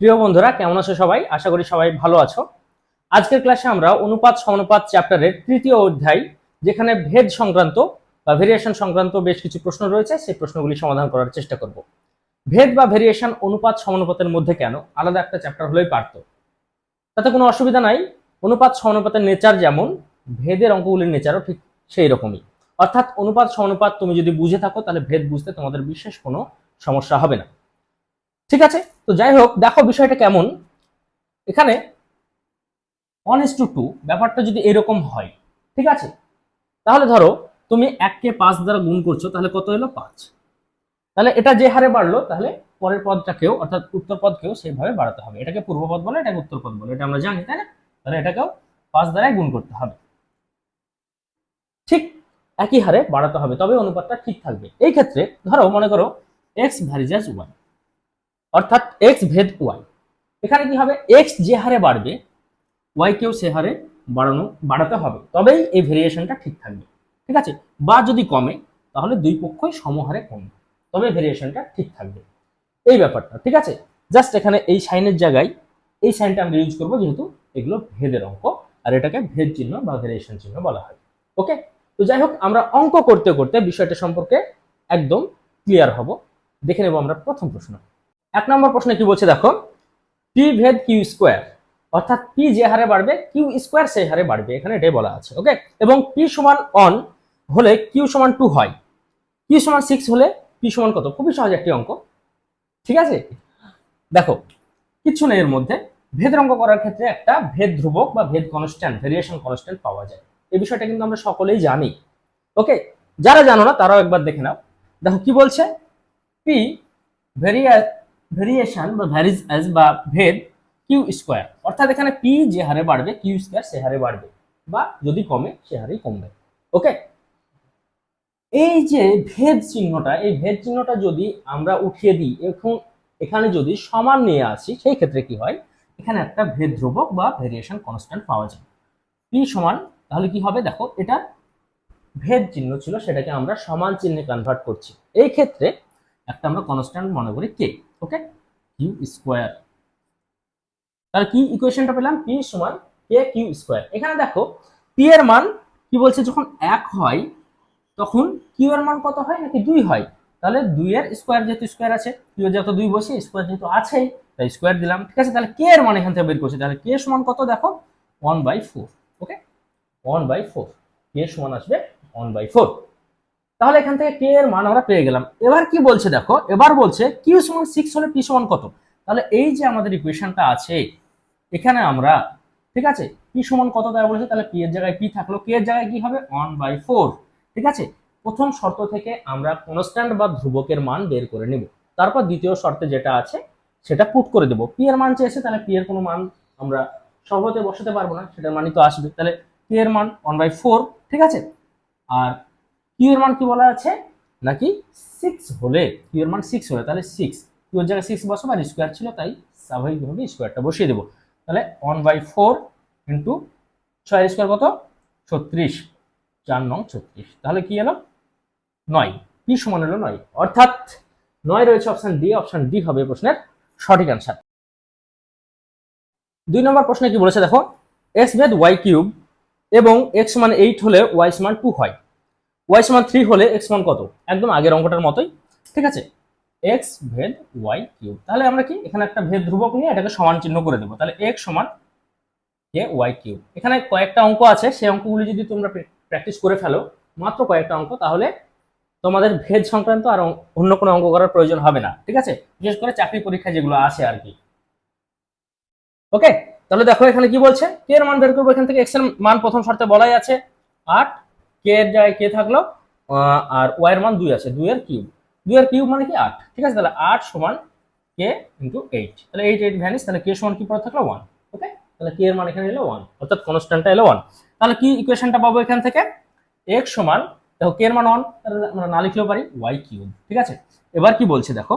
প্রিয় বন্ধুরা, কেমন আছো সবাই? আশা করি সবাই ভালো আছো। আজকের ক্লাসে আমরা অনুপাত সমানুপাত চ্যাপ্টারের তৃতীয় অধ্যায়, যেখানে ভেদ সংক্রান্ত বা ভেরিয়েশন সংক্রান্ত বেশ কিছু প্রশ্ন রয়েছে, সেই প্রশ্নগুলি সমাধান করার চেষ্টা করব। ভেদ বা ভেরিয়েশন অনুপাত সমানুপাতের মধ্যে কেন? আলাদা একটা চ্যাপ্টার হলেই পারত। তাতে কোনো অসুবিধা নাই। অনুপাত সমানুপাতের নেচার যেমন, ভেদের অঙ্কগুলির নেচারও ঠিক সেই রকমই। অর্থাৎ অনুপাত সমানুপাত তুমি যদি বুঝে থাকো, তাহলে ভেদ বুঝতে তোমাদের বিশেষ কোনো সমস্যা হবে না। ঠিক আছে? তো যাই হোক, দেখো বিষয়টা কেমন। এখানে ওয়ান ইস টু টু ব্যাপারটা যদি এরকম হয়, ঠিক আছে? তাহলে ধরো, তুমি এককে পাঁচ দ্বারা গুণ করছ, তাহলে কত এলো? পাঁচ। তাহলে এটা যে হারে বাড়লো, তাহলে পরের পদটাকেও, অর্থাৎ উত্তর পদকেও সেইভাবে বাড়াতে হবে। এটাকে পূর্ব পদ বলে, এটাকে উত্তর পদ বলে, এটা আমরা জানি, তাই না? তাহলে এটাকেও পাঁচ দ্বারাই গুণ করতে হবে। ঠিক একই হারে বাড়াতে হবে, তবে অনুপাতটা ঠিক থাকবে। এই ক্ষেত্রে, ধরো, মনে করো এক্স ভ্যারিজাস ওয়াই অর্থাৎ এক্স ভেদ ওয়াই এখানে কি হবে? এক্স যে হারে বাড়বে ওয়াই কেও সে হারে বাড়ানো, বাড়াতে হবে। তবেই এই ভেরিয়েশনটা ঠিক থাকবে। ঠিক আছে? বা যদি কমে, তাহলে দুই পক্ষই সমহারে কমবে তবে ভেরিয়েশনটা ঠিক থাকবে। এই ব্যাপারটা, ঠিক আছে? জাস্ট এখানে এই সাইনের জায়গায় এই সাইনটা আমরা ইউজ করব যেহেতু এগুলো ভেদের অঙ্ক, আর এটাকে ভেদ চিহ্ন বা ভেরিয়েশন চিহ্ন বলা হয়। ওকে তো যাই হোক, আমরা অঙ্ক করতে করতে বিষয়টা সম্পর্কে একদম ক্লিয়ার হব। দেখে নেব আমরা প্রথম প্রশ্ন। এক নম্বর প্রশ্নে কি বলছে দেখো? পি ভেদ কিউ স্কোয়ার অর্থাৎ পি যে হারে বাড়বে কিউ স্কোয়ার সেই হারে বাড়বে, এখানে এটাই বলা আছে ওকে এবং পি সমান অন হলে কিউ সমান টু হয়। কিউ সমান সিক্স হলে পি সমান কত? খুবই সহজ একটি অঙ্ক, ঠিক আছে? দেখো কিচ্ছু নেই এর মধ্যে, ভেদ অঙ্ক করার ক্ষেত্রে একটা ভেদ ধ্রুবক বা ভেদ কনস্ট্যান্ট ভেরিয়েশন কনস্ট্যান্ট পাওয়া যায়। এই বিষয়টা কিন্তু আমরা সকলেই জানি ওকে যারা জানো না, তারাও একবার দেখে নাও। দেখো, কি বলছে? পি ভেরিয়া ভেরিয়েশন বা ভ্যারিজ বা ভেদ কিউ স্কোয়ার। অর্থাৎ এখানে পি যে হারে বাড়বে, কিউ স্কোয়ার সে হারে বাড়বে বা যদি কমে, সে হারেই কমবে। ওকে? এই যে ভেদ চিহ্নটা, এই ভেদ চিহ্নটা যদি আমরা উঠিয়ে দিই, এখন এখানে যদি সমান নিয়ে আসি, সেই ক্ষেত্রে কি হয়? এখানে একটা ভেদ ধ্রুবক বা ভেরিয়েশন কনস্ট্যান্ট পাওয়া যায়। পি সমান, তাহলে কি হবে? দেখো, এটা ভেদ চিহ্ন ছিল, সেটাকে আমরা সমান চিহ্নে কনভার্ট করছি। এই ক্ষেত্রে একটা আমরা কনস্ট্যান্ট মনে করি কে ওকে কিউ স্কোয়ার তাহলে কি ইকুয়েশনটা পেলাম? পি সমান কে কিউ স্কোয়ার এখানে দেখো পি এর মান কি বলছে? যখন এক হয়, তখন কিউ এর মান কত হয়? নাকি দুই হয়? তাহলে দুই এর স্কোয়ার যেহেতু স্কোয়ার আছে কিউ যেহেতু দুই বসে স্কোয়ার যেহেতু আছেই, তাই স্কোয়ার দিলাম। ঠিক আছে? তাহলে কে এর মান এখান থেকে বের করছি। তাহলে কে সমান কত দেখো? One by four okay one by four k সমান আসবে ওয়ান বাই ফোর তাহলে এখান থেকে কে এর মান আমরা পেয়ে গেলাম। এবার কি বলছে দেখো? এবার বলছে কিউ সমান সিক্স হলে পি সমান কত? তাহলে এই যে আমাদের ইকুয়েশনটা আছে, এখানে আমরা, ঠিক আছে? পি সমান কত দেওয়া বলেছে? তাহলে পি এর জায়গায় পি থাকল। কে এর জায়গায় কি হবে? ওয়ান বাই ফোর ঠিক আছে? প্রথম শর্ত থেকে আমরা কনস্ট্যান্ট বা ধ্রুবকের মান বের করে নেব। তারপর দ্বিতীয় শর্তে যেটা আছে, সেটা পুট করে দেবো। পি এর মান চেয়েছে, তাহলে পি এর কোনো মান আমরা সহজে বসাতে পারব না। সেটার মানই তো আসবে। তাহলে পি এর মান ওয়ান বাই ফোর ঠিক আছে? আর কিউ এর মান কি বলা আছে? নাকি সিক্স হলে কিউ এর মান সিক্স হলে, তাহলে সিক্স কিউ এর জায়গায় সিক্স বসাবো আর স্কোয়ার ছিল, তাই স্বাভাবিকভাবে স্কোয়ারটা বসিয়ে দেবো। তাহলে ওয়ান বাই ফোর ইন্টু ছয়ের স্কোয়ার কত? ছত্রিশ। চার নং ছত্রিশ। তাহলে কি এলো? নয়। কি সমান এলো নয়। অর্থাৎ নয় রয়েছে অপশন ডি অপশান ডি হবে প্রশ্নের সঠিক অ্যান্সার দুই নম্বর প্রশ্নে কি বলেছে দেখো? এক্স ভেদ ওয়াই কিউব এবং এক্স মান এইট হলে ওয়াই সমান টু হয়। ওয়াই সমান থ্রি হলে এক্স মান কত? একদম আগের অঙ্কটার মতোই। ঠিক আছে? এক্স ভেদ ওয়াই কিউব। তাহলে আমরা কি? এখানে একটা ভেদ ধ্রুবক নিয়ে এটাকে সমান চিহ্ন করে দেবো। তাহলে এক্স সমান কে ওয়াই কিউব। এখানে কয়েকটা অঙ্ক আছে। সেই অঙ্কগুলি যদি তোমরা প্র্যাকটিস করে ফেলো, মাত্র কয়েকটা অঙ্ক, তাহলে তোমাদের ভেদ সংক্রান্ত আর অন্য কোনো অঙ্ক করার প্রয়োজন হবে না। ঠিক আছে? বিশেষ করে চাকরি পরীক্ষা যেগুলো আসে আর কি। ওকে তাহলে দেখো এখানে কি বলছে? কে এর মান বের করব। এখান থেকে এক্সের মান প্রথম শর্তে বলাই আছে। আট কে এর জায়গায় কে থাকল? আর ওয়াই এর মান দুই আছে। দুই এর কিউব দুই এর কিউব মানে কি? আট। ঠিক আছে? তাহলে আট সমান কে ইন্টু এইট তাহলে এইট এইট ভ্যানিস তাহলে কে সমান কি পরে থাকল? ওয়ান ওকে তাহলে কে এর মান এখানে এলো ওয়ান অর্থাৎ কনস্ট্যান্টটা এলো ওয়ান তাহলে কি ইকুয়েশনটা পাবো এখান থেকে? এক্স সমান, দেখো কে এর মান ওয়ান তাহলে আমরা না লিখলেও পারি ওয়াই কিউব ঠিক আছে? এবার কি বলছে দেখো?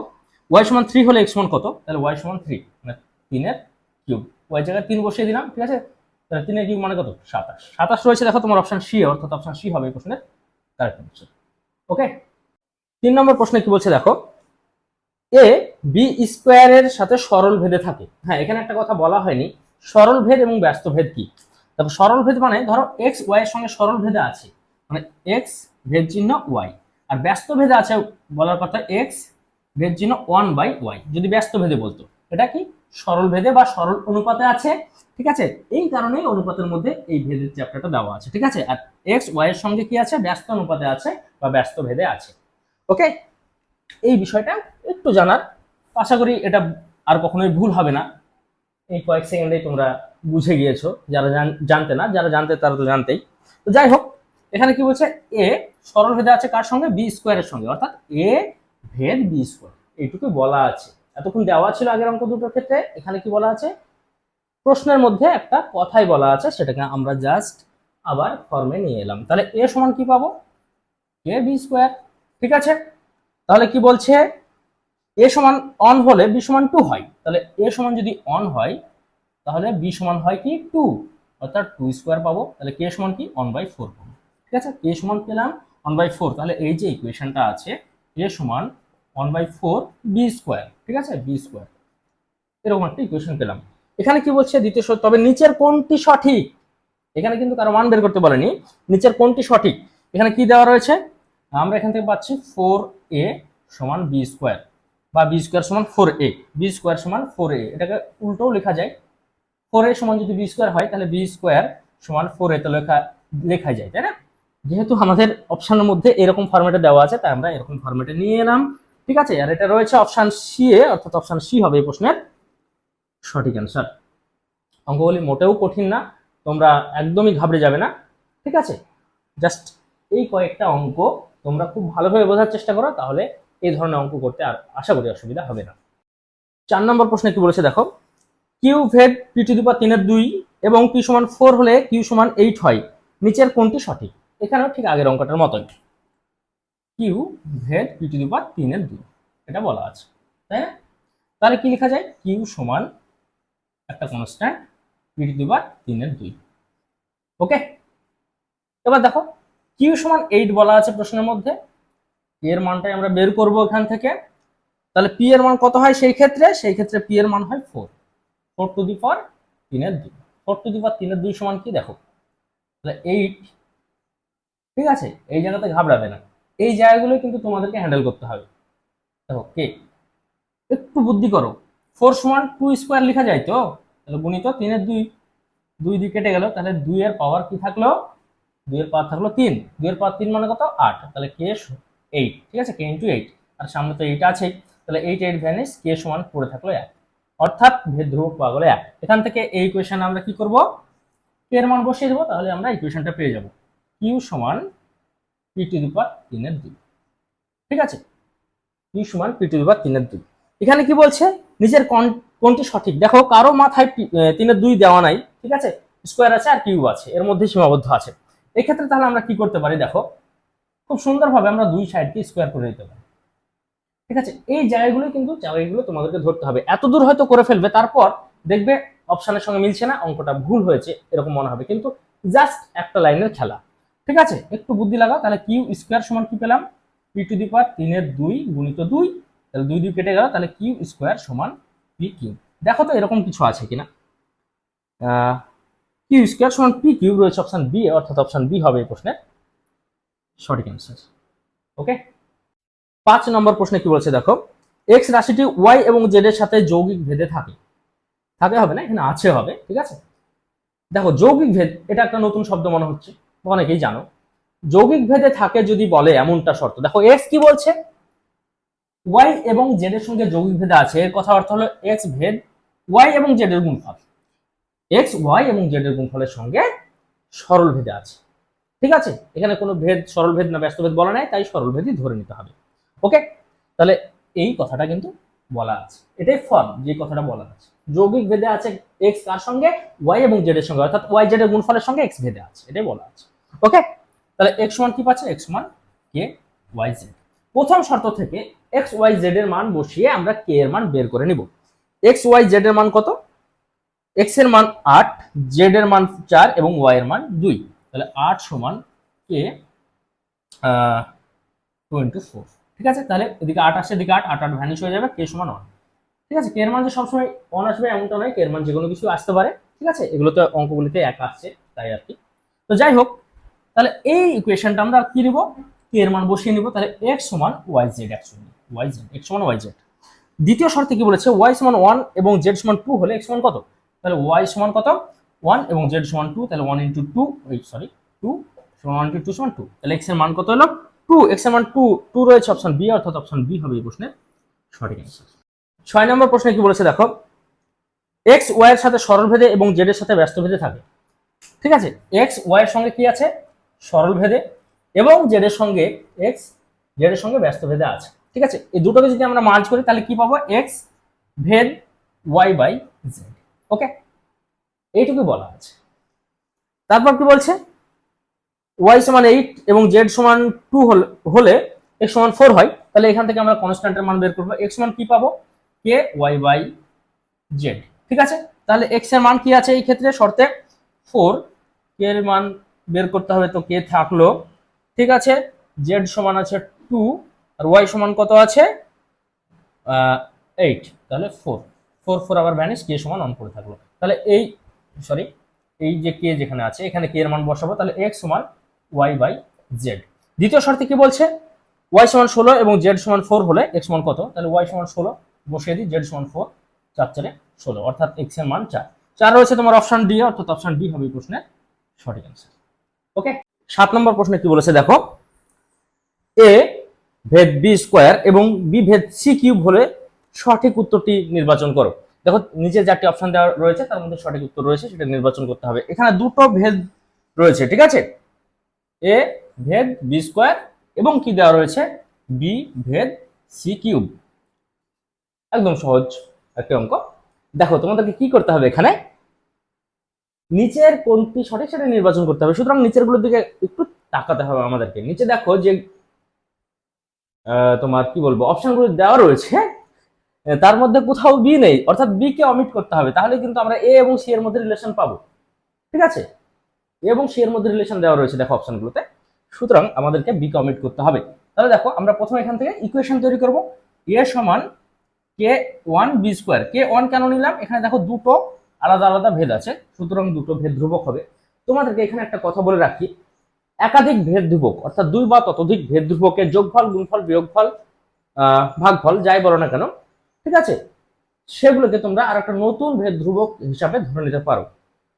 ওয়াই সমান থ্রি হলে এক্স সমান কত? তাহলে ওয়াই সমান থ্রি মানে তিনের কিউব ওয়াই জায়গায় তিন বসিয়ে দিলাম, ঠিক আছে? তাহলে তিনের কিউব মানে কত? সাতাশ। সাতাশ রয়েছে, দেখো তোমার অপশন সি অর্থাৎ অপশন সি হবে প্রশ্নের কারেক্ট অ্যান্সার ওকে তিন নম্বর প্রশ্নে কি বলছে দেখো? এ বি স্কোয়ারের সাথে সরল ভেদে থাকে। হ্যাঁ এখানে একটা কথা বলা হয়নি। সরল ভেদ এবং ব্যস্ত ভেদ কি? দেখো, সরল ভেদ মানে ধরো এক্স ওয়াই এর সঙ্গে সরল ভেদে আছে। মানে এক্স ভেদ চিহ্ন ওয়াই আর ব্যস্ত ভেদে আছে বলার কথা এক্স ভেদ চিহ্ন ওয়ান বাই ওয়াই যদি ব্যস্ত ভেদে বলতো, এটা কি? সরল ভেদে বা সরল অনুপাতে আছে, ঠিক আছে? এই কারণেই অনুপাতের মধ্যে এই ভেদের চ্যাপ্টারটা দেওয়া আছে, ঠিক আছে? আর এক্স ওয়াই এর সঙ্গে কি আছে? ব্যস্ত অনুপাতে আছে বা ব্যস্ত ভেদে আছে ওকে এই বিষয়টা একটু জানার, আশা করি এটা আর কখনোই ভুল হবে না। এই কয়েক সেকেন্ডেই তোমরা বুঝে গিয়েছো, যারা জানতে না, যারা জানতে তারা তো জানতেই। তো যাই হোক, এখানে কি বলছে? এ সরল ভেদে আছে কার সঙ্গে? বি স্কোয়ারের সঙ্গে, অর্থাৎ এ ভেদ বি স্কোয়ার এইটুকু বলা আছে। এতক্ষণ দেওয়া ছিল আগের অঙ্ক দুটোর ক্ষেত্রে, এখানে কি বলা আছে? প্রশ্নের মধ্যে একটা কথাই বলা আছে, সেটাকে আমরা জাস্ট আবার ফর্মে নিয়ে এলাম। তাহলে এ সমান কি পাবো? এ বি স্কোয়ার ঠিক আছে? তাহলে কি বলছে? এ সমান অন হলে বি সমান টু হয়। তাহলে এ সমান যদি অন হয়, তাহলে বি সমান হয় কি? টু অর্থাৎ টু স্কোয়ার পাবো। তাহলে কে সমান কি? ওয়ান বাই ফোর পাবো। ঠিক আছে? কে সমান পেলাম ওয়ান বাই ফোর তাহলে এই যে ইকুয়েশনটা আছে এ সমান one by four b square ঠিক আছে? বি স্কোয়ার এরকম একটা ইকুয়েশন পেলাম। এখানে কি বলছে দ্বিতীয় সূত্র তবে নিচের কোনটি সঠিক। এখানে কিন্তু কারও মান বের করতে বলেনি। নিচের কোনটি সঠিক। এখানে কি দেওয়া রয়েছে? আমরা এখান থেকে পাচ্ছি ফোর এ সমান বি স্কোয়ার বা বি স্কোয়ার সমান ফোর এ বি স্কোয়ার সমান ফোর এ এটাকে উল্টোও লেখা যায়। ফোর এ সমান যদি বি স্কোয়ার হয়, তাহলে বি স্কোয়ার সমান ফোর এ তো লেখা লেখা যায়, তাই না? যেহেতু আমাদের অপশনের মধ্যে এরকম ফরম্যাটে দেওয়া আছে, তাই আমরা এরকম ফরম্যাটে নিয়ে এলাম। ঠিক আছে? আর এটা রয়েছে অপশান সি এ, অর্থাৎ অপশান সি হবে এই প্রশ্নের। সঠিক অ্যান্সার অঙ্কগুলি মোটেও কঠিন না, তোমরা একদমই ঘাবড়ে যাবে না, ঠিক আছে? জাস্ট এই কয়েকটা অঙ্ক তোমরা খুব ভালোভাবে বোঝার চেষ্টা করো, তাহলে এই ধরনের অঙ্ক করতে আর আশা করি অসুবিধা হবে না। চার নম্বর প্রশ্নে কি বলেছে দেখো? কিউ ভেদ পি টু দি তিনের দুই এবং পি সমান ফোর হলে কিউ সমান এইট হয়। নিচের কোনটি সঠিক? এখানেও ঠিক আগের অঙ্কটার মতোই। কিউ ভেদ পি টু দি পাওয়ার তিনের দুই। এটা বলা আছে, তাই না? তাহলে কি লেখা যায়? কিউ সমান একটা constant p to the power তিনের দুই। ওকে এবার দেখো, কিউ সমান এইট বলা আছে প্রশ্নের মধ্যে। এর মানটাই আমরা বের করব এখান থেকে। তাহলে পি এর মান কত হয় সেই ক্ষেত্রে? সেই ক্ষেত্রে পি এর মান হয় four four to the power তিনের দুই। ফোর টু দি পাওয়ার তিনের দুই সমান কি? দেখো। তাহলে এইট ঠিক আছে? এই জায়গাতে ঘাবড়াবে না। এই জায়গাগুলো কিন্তু তোমাদেরকে হ্যান্ডেল করতে হবে। দেখো কে একটু বুদ্ধি করো। ফোর সমান টু স্কোয়ার লেখা যায় তো? তাহলে গুণিত তিনের দুই। দুই দুই কেটে গেল, তাহলে দুই এর পাওয়ার কি থাকল? দুইয়ের পাওয়ার থাকল তিন। দুইয়ের পাওয়ার তিন মানে কত? আট। তাহলে কে এইট ঠিক আছে? কে ইন্টু এইট আর সামনে তো এইট আছেই। তাহলে এইট এইট ভ্যানিস কে সমান পড়ে থাকল এক। অর্থাৎ ধ্রুবক পাওয়া গেলো এক। এখান থেকে এই ইকুয়েশন আমরা কি করব? কে এর মান বসিয়ে দেবো, তাহলে আমরা ইকুয়েশনটা পেয়ে যাব। কিউ সমান পি টু তিনের দুই। ঠিক আছে? কিউ সমান পি টু তিনের দুই। এখানে কি বলছে? নিজের কোন- কোনটি সঠিক? দেখো, কারও মাথায় পি- তিনের দুই দেওয়া নাই, ঠিক আছে? স্কোয়ার আছে আর কিউ আছে, এর মধ্যে সীমাবদ্ধ আছে। এক্ষেত্রে তাহলে আমরা কি করতে পারি? দেখো, খুব সুন্দরভাবে আমরা দুই সাইডকে স্কোয়ার করে দিতে পারি। ঠিক আছে? এই জায়গাগুলো কিন্তু জায়গাগুলো তোমাদেরকে ধরতে হবে। এত দূর হয়তো করে ফেলবে, তারপর দেখবে অপশনের সঙ্গে মিলছে না, অঙ্কটা ভুল হয়েছে, এরকম মনে হবে। কিন্তু জাস্ট একটা লাইনের খেলা। ঠিক আছে? একটু বুদ্ধি লাগাও, তাহলে কিউ স্কোয়ার সমান কি পেলাম? পি টু দি পাওয়ার তিনের দুই গুণিত দুই, তাহলে দুই দুই কেটে গেল, তাহলে কিউ স্কোয়ার সমান পি কিউ। দেখো তো এরকম কিছু আছে কিনা? কিউ স্কোয়ার সমান পি কিউ রয়েছে অপশন বি অর্থাৎ অপশন বি হবে এই প্রশ্নের সঠিক অ্যান্সার ওকে পাঁচ নম্বর প্রশ্নে কি বলছে দেখো? এক্স রাশিটি ওয়াই এবং জেড এর সাথে যৌগিক ভেদে থাকে। থাকে হবে না? এখানে আছে হবে, ঠিক আছে? দেখো, যৌগিক ভেদ, এটা একটা নতুন শব্দ মনে হচ্ছে। অনেকেই জানো। যৌগিক ভেদে থাকে যদি বলে এমনটা শর্ত। দেখো এক্স কি বলছে? ওয়াই এবং জেড এর সঙ্গে যৌগিক ভেদে আছে। এর কথা অর্থ হলো এক্স ভেদ ওয়াই এবং জেড এর গুণফল। এক্স ওয়াই এবং জেড এর গুণফলের সঙ্গে সরল ভেদে আছে। ঠিক আছে? এখানে কোনো ভেদ, সরল ভেদ না ব্যস্ত ভেদ বলা নাই, তাই সরল ভেদই ধরে নিতে হবে। ওকে? তাহলে এই কথাটা কিন্তু বলা আছে। এটাই ফর্ম যে কথাটা বলা আছে। যৌগিক ভেদে আছে এক্স কার সঙ্গে? ওয়াই এবং জেড এর সঙ্গে। অর্থাৎ ওয়াই জেড এর গুণফলের সঙ্গে এক্স ভেদে আছে। এটাই বলা আছে। ওকে তাহলে এক্স সমান কি পাচ্ছে? এক্স সমান কে ওয়াই জেড প্রথম শর্ত থেকে এক্স ওয়াই জেড এর মান বসিয়ে আমরা কে এর মান বের করে নিব। এক্স ওয়াই জেড এর মান কত? এক্সের মান আট জেড এর মান চার এবং ওয়াই এর মান দুই। তাহলে আট সমান কে টু ইন্টু ফোর ঠিক আছে? তাহলে এদিকে আট আসছে, এদিকে আট আট আট ভ্যানিশ হয়ে যাবে কে সমান ওয়ান ঠিক আছে? কে এর মান যে সবসময় ওয়ান আসবে, এমনটা নয়। কে এর মান যে কোনো কিছু আসতে পারে। ঠিক আছে? এগুলো তো অঙ্কগুলিতে এক আসছে, তাই আর কি। তো যাই হোক তাহলে এই ইকুয়েশনটা আমরা কি নিব? কে এর মান বসিয়ে নিব। তাহলে এক্স সমান y z actually y z x সমান ওয়াই জেড দ্বিতীয় শর্তে কি বলেছে? ওয়াই সমান ওয়ান এবং জেড সমান টু হলে এক্স সমান কত? তাহলে ওয়াই সমান কত? ওয়ান এবং জেড সমান টু তাহলে one into two sorry two সমান ওয়ান ইন্টু টু সমান টু তাহলে এক্সের মান কত হলো? টু এক্সের মান টু টু রয়েছে অপশন বি অর্থাৎ অপশন বি হবে এই প্রশ্নের সঠিক অ্যান্সার ছয় নম্বর প্রশ্নে কি বলেছে দেখো? এক্স ওয়াই এর সাথে সরল ভেদে এবং জেড এর সাথে ব্যস্ত ভেদে থাকে। ঠিক আছে? এক্স ওয়াই এর সঙ্গে কি আছে? সরল ভেদে এবং জেড এর সঙ্গে এক্স জেড এর সঙ্গে ব্যস্ত ভেদে আছে। ঠিক আছে? এই দুটোকে যদি আমরা মার্জ করি, তাহলে কি পাবো? এক্স ভেদ ওয়াই বাই জেড ওকে এইটুকু বলা আছে। তারপর কি বলছে? ওয়াই সমান এইট এবং জেড সমান টু হলে এক্স সমান ফোর হয়। তাহলে এখান থেকে আমরা কনস্ট্যান্টের মান বের করব। এক্স সমান কি পাবো? কে ওয়াই বাই জেড ঠিক আছে? তাহলে এক্সের মান কি আছে এই ক্ষেত্রে? শর্তে ফোর কে এর মান বের করতে হবে তো কে থাকল? ঠিক আছে? জেড সমান আছে টু আর ওয়াই সমান কত আছে? এইট তাহলে ফোর ফোর ফোর আবার ভ্যানিস কে সমান অন করে থাকল। তাহলে এই সরি এই যে কে যেখানে আছে, এখানে কে এর মান বসাবো। তাহলে এক্স সমান ওয়াই বাই জেড দ্বিতীয় শর্তে কি বলছে? ওয়াই সমান ষোলো এবং জেড সমান ফোর হলে এক্স সমান কত? তাহলে ওয়াই সমান ষোলো, বসিয়ে দিই জেড সমান ফোর চার চারে ষোলো। অর্থাৎ এক্সের মান চার। চার রয়েছে তোমার অপশন ডি অর্থাৎ অপশন ডি হবে প্রশ্নের সঠিক অ্যান্সার ওকে সাত নম্বর প্রশ্নে কি বলেছে দেখো? এ ভেদ বি স্কোয়ার এবং বি ভেদ সি কিউব হলে সঠিক উত্তরটি নির্বাচন করো। দেখো, নিচে চারটি অপশন দেওয়া রয়েছে, তার মধ্যে সঠিক উত্তর রয়েছে, সেটা নির্বাচন করতে হবে। এখানে দুটো ভেদ রয়েছে, ঠিক আছে? এ ভেদ বি স্কোয়ার এবং কি দেওয়া রয়েছে? বি ভেদ সি কিউব একদম সহজ একটা অঙ্ক। দেখো, তোমাদেরকে কি করতে হবে এখানে? নিচের কোনটি সঠিক সেটা নির্বাচন করতে হবে। সুতরাং নিচেরগুলোর দিকে একটু তাকাতে হবে আমাদেরকে। নিচে দেখো যে তোমার কি বলব, অপশনগুলো দেওয়া রয়েছে। তার মধ্যে কোথাও বি নেই, অর্থাৎ বি কে অমিট করতে হবে, তাহলে কিন্তু আমরা এ এবং সি এর মধ্যে রিলেশন পাবো। ঠিক আছে? এ এবং সি এর মধ্যে রিলেশন দেওয়া রয়েছে, দেখো অপশনগুলোতে। সুতরাং আমাদেরকে বি কে অমিট করতে হবে। তাহলে দেখো, আমরা প্রথমে এখান থেকে ইকুয়েশন তৈরি করব। এ সমান k one b square k one কেন নিলাম? এখানে দেখো দুটো আলাদা আলাদা ভেদ আছে, সুতরাং দুটো ভেদ ধ্রুবক হবে। তোমাদেরকে এখানে একটা কথা বলে রাখি, একাধিক ভেদ ধ্রুবক, অর্থাৎ দুই বা ততোধিক ভেদ ধ্রুবকের যোগফল, গুণফল, বিয়োগফল ভাগফল, যাই বলো না কেন, ঠিক আছে? সেগুলোকে তোমরা আর একটা নতুন ভেদ ধ্রুবক হিসাবে ধরে নিতে পারো।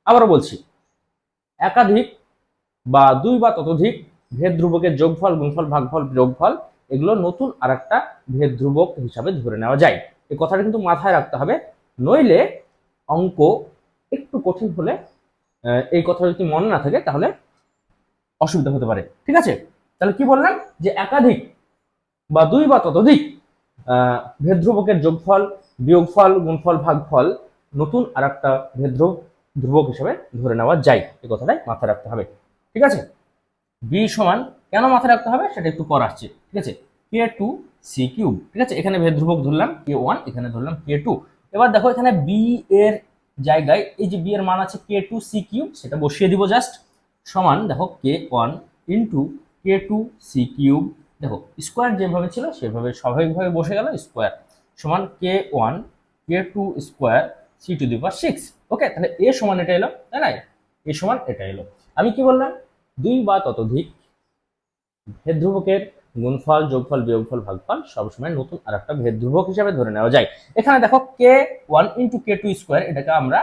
আবারও বলছি, একাধিক বা দুই বা ততোধিক ভেদ ধ্রুবকের যোগফল, গুণফল, ভাগফল, বিয়োগফল, এগুলো নতুন আর একটা ভেদ ধ্রুবক হিসাবে ধরে নেওয়া যায়। এই কথাটা কিন্তু মাথায় রাখতে হবে, নইলে অঙ্ক একটু কঠিন হলে এই কথা যদি মনে না থাকে তাহলে অসুবিধা হতে পারে। ঠিক আছে? তাহলে কি বললাম? যে একাধিক বা দুই বা ততোধিক আহ, ভেদ ধ্রুবকের যোগফল বিয়োগফল গুণফল ভাগফল নতুন আর একটা ভেদ ধ্রুব- ধ্রুবক হিসেবে ধরে নেওয়া যায়। এই কথাটাই মাথায় রাখতে হবে। ঠিক আছে? বি সমান কেন মাথায় রাখতে হবে? সেটা একটু পর আসছে। ঠিক আছে? কে টু সি কিউব ঠিক আছে? এখানে ভেদ ধ্রুবক ধরলাম কে ওয়ান এখানে ধরলাম কে টু এবার দেখো এখানে বি এর জায়গায় এই যে বি এর মান আছে কে টু সি কিউব সেটা বসিয়ে দিব জাস্ট সমান দেখো k one into k two c cube দেখো স্কোয়ার যেভাবে ছিল সেভাবে স্বাভাবিকভাবে বসে গেল স্কোয়ার সমান k one k two square c to the six okay তাহলে এ সমান এটা এলো, তাই না? এ সমান এটা এলো। আমি কি বললাম? দুই বা ততোধিক ভেদ ধ্রুবকের গুণফল, যোগফল, বিয়োগফল, ভাগফল সবসময় নতুন আর একটা ভেদ ধ্রুবক হিসাবে ধরে নেওয়া যায়। এখানে দেখো k one into k two square, এটাকে আমরা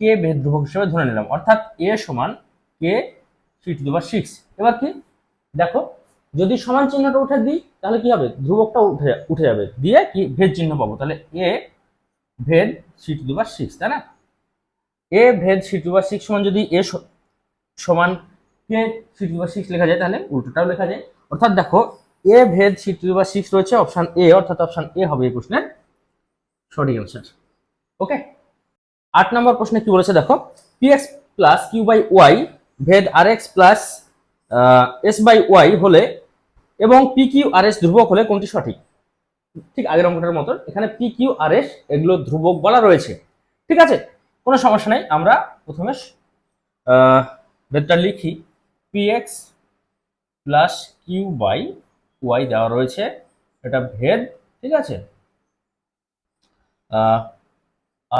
কে ভেদ ধ্রুবক হিসাবে ধরে নিলাম। অর্থাৎ এ সমান k three to power six. এবার কি? দেখো, যদি সমান চিহ্নটা উঠে দিই, তাহলে কি হবে? ধ্রুবকটা উঠে উঠে যাবে। দিয়ে কি? ভেদ চিহ্ন পাবো। তাহলে এ ভেদ থ্রি টু পাওয়ার সিক্স, তাই না? এ ভেদ থ্রি টু পাওয়ার সিক্স সমান যদি এ সমান k three to power six লেখা যায়, তাহলে উল্টোটাও লেখা যায়। অর্থাৎ দেখো এ ভেদ থ্রি টু পাওয়ার সিক্স রয়েছে অপশন এ অর্থাৎ অপশন এ হবে এই প্রশ্নের সঠিক অ্যান্সার ওকে আট নম্বর প্রশ্নে কি বলেছে দেখো? P x plus q by y ভেদ r x plus s by y হলে এবং পি কিউ আর এস ধ্রুবক হলে কোনটি সঠিক? ঠিক আগের অঙ্কটার মতন এখানে পি কিউ আর এস এগুলো ধ্রুবক বলা রয়েছে। ঠিক আছে? কোনো সমস্যা নেই। আমরা প্রথমে ভেদটা লিখি। P x plus q by y দেওয়া রয়েছে, এটা ভেদ, ঠিক আছে?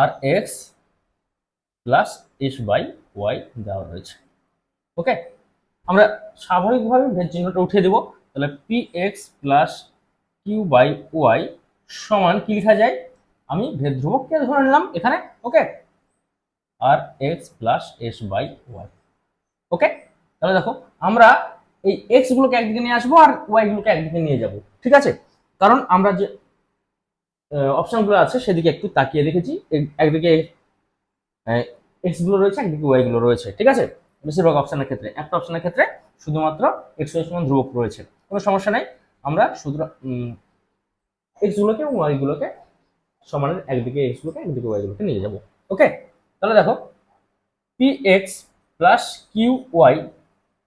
R x plus s by y দেওয়া রয়েছে। ওকে আমরা স্বাভাবিকভাবে ভেদ চিহ্নটা উঠিয়ে দেবো। তাহলে p x plus q by y সমান কি লেখা যায়? আমি ভেদ ধ্রুবককে ধরে নিলাম এখানে। Okay r x plus s by y okay তাহলে দেখো, আমরা এই এক্স গুলোকে একদিকে নিয়ে আসব আর ওয়াই গুলোকে একদিকে নিয়ে যাব, ঠিক আছে? কারণ আমরা যে অপশনগুলো আছে সেদিকে একটু তাকিয়ে দেখেছি একদিকে এক্সগুলো রয়েছে, একদিকে ওয়াই গুলো রয়েছে, ঠিক আছে? বেশিরভাগ অপশনের ক্ষেত্রে, একটা অপশনের ক্ষেত্রে শুধুমাত্র এক্স ওয়াই সমান ধ্রুবক রয়েছে, কোনো সমস্যা নেই। আমরা শুধু এক্স গুলোকে এবং ওয়াই গুলোকে সমানের একদিকে এক্স গুলোকে, একদিকে ওয়াই গুলোকে নিয়ে যাব ওকে তাহলে দেখো p x plus q y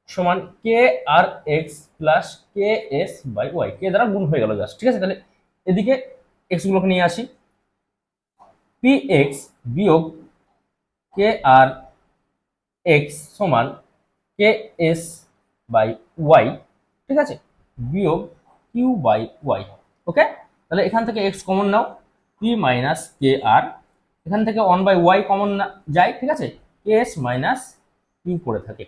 সমান k r x plus k s by y k দ্বারা গুণ হয়ে গেল জাস্ট ঠিক আছে? তাহলে এদিকে এক্স গুলোকে নিয়ে আসি। পি এক্স বিয়োগ কে আর এক্স সমান কে এস বাই ওয়াই ঠিক আছে? বিয়োগ কিউ বাই ওয়াই ওকে তাহলে এখান থেকে এক্স কমন নাও। পি মাইনাস কে আর এখান থেকে ওয়ান বাই ওয়াই কমন যায়, ঠিক আছে? কে এস মাইনাস কিউ পড়ে থাকে।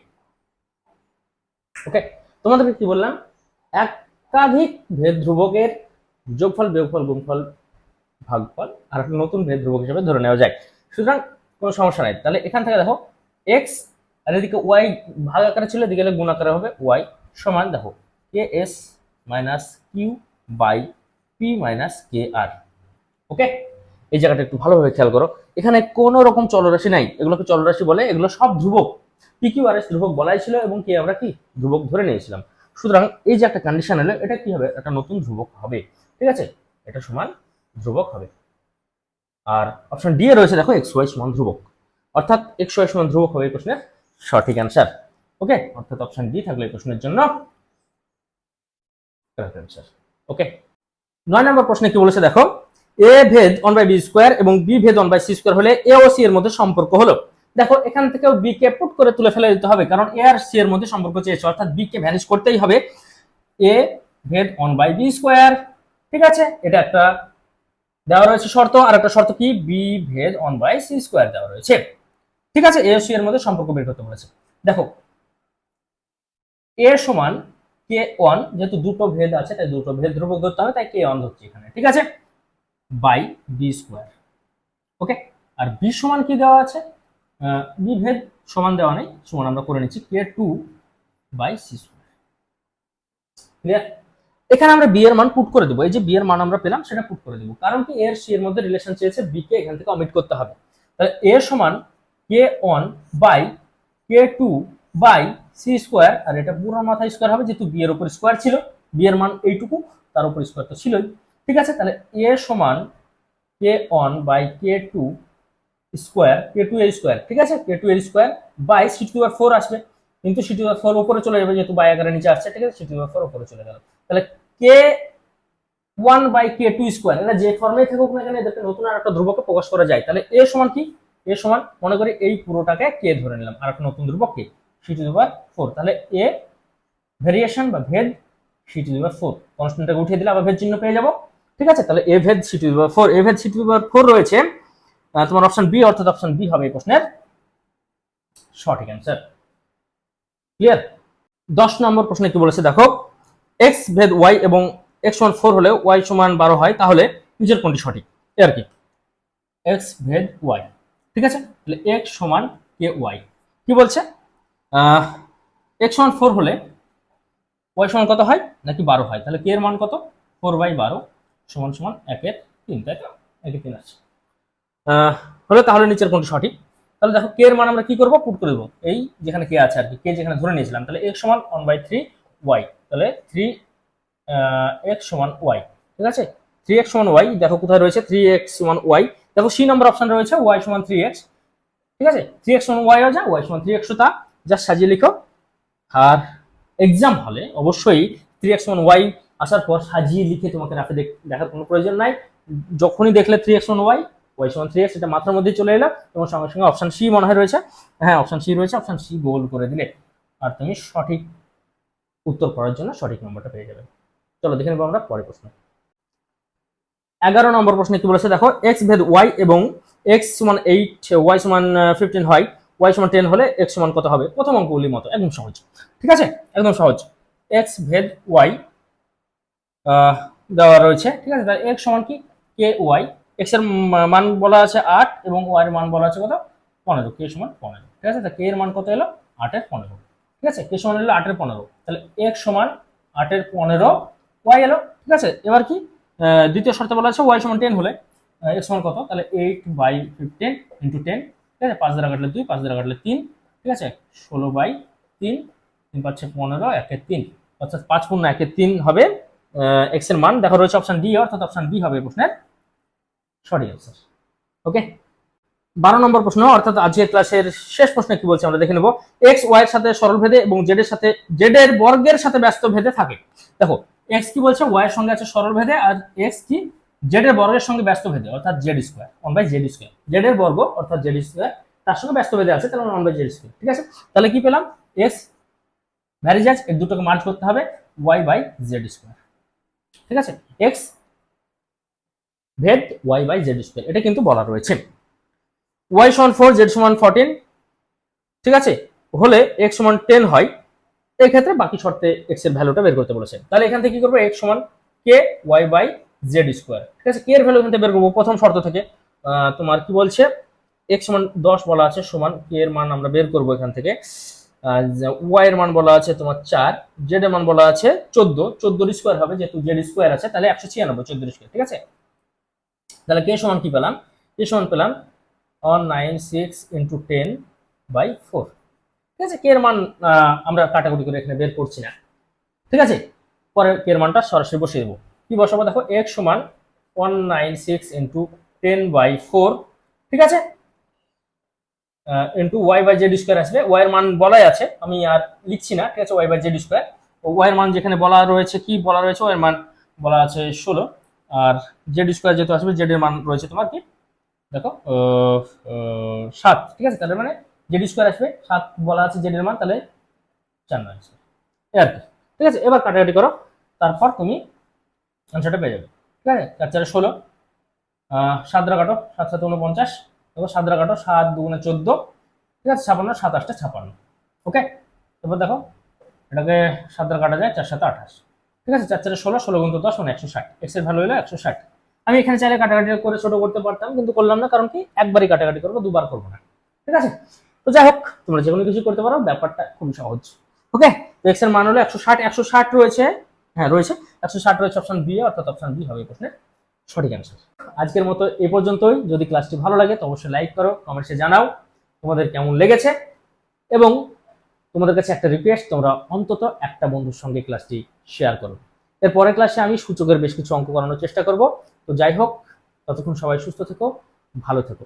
ওকে তোমাদেরকে কি বললাম? একাধিক ভেদ ধ্রুবকের যোগফল, বিয়োগফল, গুণফল, ভাগফল আর একটা নতুন ভেদ ধ্রুবক হিসেবে ধরে নেওয়া যায়। সুতরাং কোনো সমস্যা নাই। তাহলে এখান থেকে দেখো এক্স আর এদিকে ওয়াই ভাগ আকারে ছিল, এদিকে গুণ আকারে হবে ওয়াই সমান দেখো k s minus q by p minus k r okay এই জায়গাটা একটু ভালোভাবে খেয়াল করো। এখানে কোনো রকম চলরাশি নাই। এগুলোকে চলরাশি বলে, এগুলো সব ধ্রুবক। পি কিউ আর ধ্রুবক বলাই ছিল এবং কে আমরা কি ধ্রুবক ধরে নিয়েছিলাম? সুতরাং এই যে একটা কন্ডিশন এলো, এটা কি হবে? একটা নতুন ধ্রুবক হবে। ঠিক আছে? এটা সমান ধ্রুবক হবে। আর অপশন ডি এ রয়েছে দেখো এক্স ওয়াই সমান ধ্রুবক। অর্থাৎ এক্স ওয়াই সমান ধ্রুবক হবে এই প্রশ্নের সঠিক অ্যান্সার ওকে অর্থাৎ অপশন ডি থাকলে এই প্রশ্নের জন্য অ্যান্সার ওকে নয় নম্বর প্রশ্নে কি বলেছে দেখো? এ ভেদ ওয়ান বাই বি স্কোয়ার এবং বি ভেদ ওয়ান বাই সি স্কোয়ার হলে এ ও সি এর মধ্যে সম্পর্ক হলো। দেখো, এখান থেকেও বি কে পুট করে তুলে ফেলে দিতে হবে, কারণ এ আর সি এর মধ্যে সম্পর্ক চেয়েছে, অর্থাৎ বি কে ভ্যানিশ করতেই হবে এ ভেদ ওয়ান বাই বি স্কোয়ার ঠিক আছে? এটা একটা দেওয়া রয়েছে শর্ত, আর একটা শর্ত কি? বি ভেদ ওয়ান বাই সি স্কোয়ার দেওয়া রয়েছে, ঠিক আছে? এ সি এর মধ্যে সম্পর্ক বের করতে বলেছে। দেখো এ সমান কে ওয়ান যেহেতু দুটো ভেদ আছে, তাই দুটো ভেদ ধ্রুবক ধরতে হবে, তাই কে ওয়ান ধরছি এখানে, ঠিক আছে? বাই বি স্কোয়ার ওকে আর বি সমান কি দেওয়া আছে? বি ভেদ সমান দেওয়া নেই, সমান আমরা করে নিচ্ছি কে টু বাই সি এখানে আমরা বি এর মান পুট করে দেবো, এই যে বি এর মান আমরা পেলাম, সেটা পুট করে দেবো। কারণ কি এর সি এর মধ্যে রিলেশন চেয়েছে বি কে এখান থেকে অমিট করতে হবে। তাহলে এ সমান k one by k two by c square আর এটা পুরো মাথায় স্কোয়ার হবে, যেহেতু বি এর উপর স্কোয়ার ছিল বি এর মান এইটুকু, তার উপর স্কোয়ার তো ছিলই। ঠিক আছে? তাহলে এ সমান k one by k two square k two এর স্কোয়ার ঠিক আছে? কে টু এর square by C two R four আসবে। কিন্তু সি টু আর ফোর উপরে চলে যাবে যেহেতু বাই আকারে নিচে আসছে, ঠিক আছে? সি টু আর ফোর উপরে চলে গেল। তাহলে k one by k two square এটা যে ফর্মে থাকুক না কেন, এদেরকে নতুন আর একটা ধ্রুবকে প্রকাশ করা যায়। তাহলে এ সমান কি? এ সমান, মনে করি এই পুরোটাকে কে ধরে নিলাম, আর একটা নতুন ধ্রুবক k c to power four তাহলে এ ভেরিয়েশন বা ভেদ সি টু পাওয়ার ফোর কনস্ট্যান্টটাকে উঠিয়ে দিলে আবার ভেদ চিহ্ন পেয়ে যাব। ঠিক আছে? তাহলে এ ভেদ c to power four a ভেদ সি টু পাওয়ার ফোর রয়েছে। তোমার অপশন বি অর্থাৎ অপশন বি হবে এই প্রশ্নের সঠিক অ্যান্সার ক্লিয়ার দশ নম্বর প্রশ্নে কি বলেছে, দেখো এক্স ভেদ ওয়াই এবং এক্স সমান ফোর হলে ওয়াই সমান বারো হয়, তাহলে নিজের কোনটি সঠিক? এ আর কি। এক্স ভেদ ওয়াই ঠিক আছে? তাহলে এক্স সমান কে ওয়াই কি বলছে? এক্স সমান ফোর হলে ওয়াই সমান কত হয়? নাকি বারো হয়? তাহলে কে এর মান কত? ফোর বাই বারো সমান সমান একের তিন, তাই তো? একের তিন আছে। হলে তাহলে নিচের কোনটি সঠিক? তাহলে দেখো কে এর মান আমরা কি করব? পুট করে দেবো। এই যেখানে কে আছে আর কি কে যেখানে ধরে নিয়েছিলাম, তাহলে এক্স সমান ওয়ান বাই থ্রি ওয়াই তাহলে থ্রি এক্স সমান ওয়াই ঠিক আছে? থ্রি এক্স সমান ওয়াই দেখো কোথায় রয়েছে? থ্রি এক্স সমান ওয়াই দেখো সি নম্বর অপশন রয়েছে ওয়াই সমান থ্রি এক্স ঠিক আছে? থ্রি এক্স সমান ওয়াই যা ওয়াই সমান থ্রি এক্স তা জাস্ট সাজিয়ে লিখো। আর এক্সাম হলে অবশ্যই থ্রি এক্স সমান ওয়াই আসার পর সাজিয়ে লিখে তোমাকে রাখে দেখ- দেখার কোনো প্রয়োজন নাই। যখনই দেখলে থ্রি এক্স সমান ওয়াই ওয়াই সমান থ্রি এক্স এটা মাথার মধ্যেই চলে এলো এবং সঙ্গে সঙ্গে অপশন সি মনে হয় রয়েছে। হ্যাঁ অপশন সি রয়েছে অপশন সি গোল করে দিলে আর তুমি সঠিক উত্তর করার জন্য সঠিক নম্বরটা পেয়ে যাবে। চলো দেখে নেব আমরা পরের প্রশ্ন। এগারো নম্বর প্রশ্নে কি বলেছে? দেখো এক্স ভেদ ওয়াই এবং এক্স সমান এইট ওয়াই সমান ফিফটিন হয়। ওয়াই সমান টেন হলে এক্স সমান কত হবে? প্রথম অঙ্কগুলির মতো, একদম সহজ। ঠিক আছে? একদম সহজ। এক্স ভেদ ওয়াই দেওয়া রয়েছে। ঠিক আছে? তাহলে এক্স সমান কি? কে ওয়াই এক্সের মান বলা আছে আট এবং ওয়াই এর মান বলা আছে কত? পনেরো কে সমান পনেরো। ঠিক আছে? তা কে এর মান কত এলো? আটের পনেরো। ঠিক আছে? কে সমান এলো আটের পনেরো। তাহলে এক্স সমান আটের পনেরো ওয়াই এলো। ঠিক আছে? এবার কি? দ্বিতীয় শর্তে বলা আছে ওয়াই সমান টেন হলে এক্স সমান কত? তাহলে eight by fifteen into ten ঠিক আছে? পাঁচ দ্বারা কাটলে দুই, পাঁচ দ্বারা কাটলে তিন। ঠিক আছে? ষোলো বাই তিন তিন পাচ্ছে পনেরো একের তিন। অর্থাৎ পাঁচ পূর্ণ একের তিন হবে এক্সের মান। দেখা রয়েছে অপশন ডি অর্থাৎ অপশন বি হবে প্রশ্নের। সঠিক অ্যান্সার ওকে বারো নম্বর প্রশ্ন, অর্থাৎ আজকের ক্লাসের শেষ প্রশ্নে কি বলছে আমরা দেখে নেব। এক্স ওয়াই এর সাথে সরল ভেদে এবং জেড এর সাথে জেড এর বর্গের সাথে ব্যস্ত ভেদে থাকে। দেখো এক্স কি বলছে? ওয়াই এর সঙ্গে আছে সরল ভেদে আর এক্স কি? জেড এর বর্গের সঙ্গে ব্যস্ত ভেদে, অর্থাৎ z square one by z square z এর বর্গ, অর্থাৎ জেড স্কোয়ার তার সঙ্গে ব্যস্ত ভেদে আছে, তাহলে ওয়ান বাই জেড স্কোয়ার ঠিক আছে? তাহলে কি পেলাম? এক্স ভ্যারিজাজ এর দুটোকে মার্জ করতে হবে ওয়াই বাই জেড স্কোয়ার ঠিক আছে? এক্স ভেদ ওয়াই বাই জেড স্কোয়ার এটা কিন্তু বলা রয়েছে। ওয়াই সমান ফোর জেড সমান ফোরটিন ঠিক আছে? হলে এক্স সমান টেন হয়, এক্ষেত্রে বাকি শর্তে এক্সের ভ্যালুটা বের করতে বলেছে। তাহলে এখান থেকে কি করব? এক্স সমান k y by z square ঠিক আছে? কে এর ভ্যালু এখান থেকে বের করব, প্রথম শর্ত থেকে। তোমার কি বলছে? এক্স সমান দশ বলা আছে, সমান কে এর মান আমরা বের করব এখান থেকে। ওয়াই এর মান বলা আছে তোমার চার জেড এর মান বলা আছে চোদ্দ। চোদ্দোর স্কোয়ার হবে, যেহেতু জেড স্কোয়ার আছে, তাহলে একশো ছিয়ানব্বই চোদ্দোর স্কোয়ার ঠিক আছে? তাহলে কে সমান কি পেলাম? কে সমান পেলাম one nine six into ten by four ঠিক আছে? কে এর মান আমরা কাটাকুটি করে এখানে বের করছি না। ঠিক আছে? পরে কে এর মানটা সরাসরি বসিয়ে দেবো। কি বসাবো? দেখো এক্স সমান one nine six into ten by four ঠিক আছে? Into y by z square আসবে। ওয়াই এর মান বলাই আছে। আমি আর লিখছি না। ঠিক আছে? Y by z square y এর মান যেখানে বলা রয়েছে, কি বলা রয়েছে? ওয়াই এর মান বলা আছে ষোলো। আর জেড স্কোয়ার যেহেতু আসবে জেড এর মান রয়েছে তোমার কি? দেখো সাত ঠিক আছে? তাহলে মানে জেড স্কোয়ার আসবে সাত বলা আছে জেড এর মান তাহলে চার নয় আসবে। এই আর কি ঠিক আছে? এবার কাটাকাটি করো তারপর তুমি আনসারটা পেয়ে যাবে ঠিক আছে? চার চারে ষোলো আহ, সাত দ্বারা কাটো সাত সাত উনপঞ্চাশ এবার সাত দ্বারা কাটো সাত দুগুণে চোদ্দ ঠিক আছে? ছাপান্ন সাতাশটা ছাপান্ন ওকে? এবার দেখো এটাকে সাত দ্বারা কাটা যায় চার সাথে আঠাশ। ঠিক আছে, চার চারে ষোলো ষোলো গুণ দশ মানে একশো ষাট। এক্সের ভ্যালু হলো একশো ষাট। আমি এখানে চাইলে কাটাকাটি করে ছোট করতে পারতাম, কিন্তু করলাম না, কারণ কি? একবারই কাটাকাটি করব, দুবার করব না। ঠিক আছে? তো যাই হোক, তোমরা যে কোনো কিছু করতে পারো, ব্যাপারটা খুবই সহজ। ওকে তো এক্সের মান হলো একশো ষাট একশো ষাট রয়েছে। হ্যাঁ রয়েছে। একশো ষাট রয়েছে অপশন বি অর্থাৎ অপশন বি হবে প্রশ্নের সঠিক অ্যান্সার আজকের মতো এ পর্যন্তই। যদি ক্লাসটি ভালো লাগে, তো অবশ্যই লাইক করো কমেন্টসে জানাও তোমাদের কেমন লেগেছে। এবং তোমাদের কাছে একটা রিকোয়েস্ট তোমরা অন্তত একটা বন্ধুর সঙ্গে ক্লাসটি শেয়ার করো। এরপরের ক্লাসে আমি সূচকের বেশ কিছু অঙ্ক করানোর চেষ্টা করব। তো যাই হোক, ততক্ষণ সবাই সুস্থ থেকো, ভালো থেকো।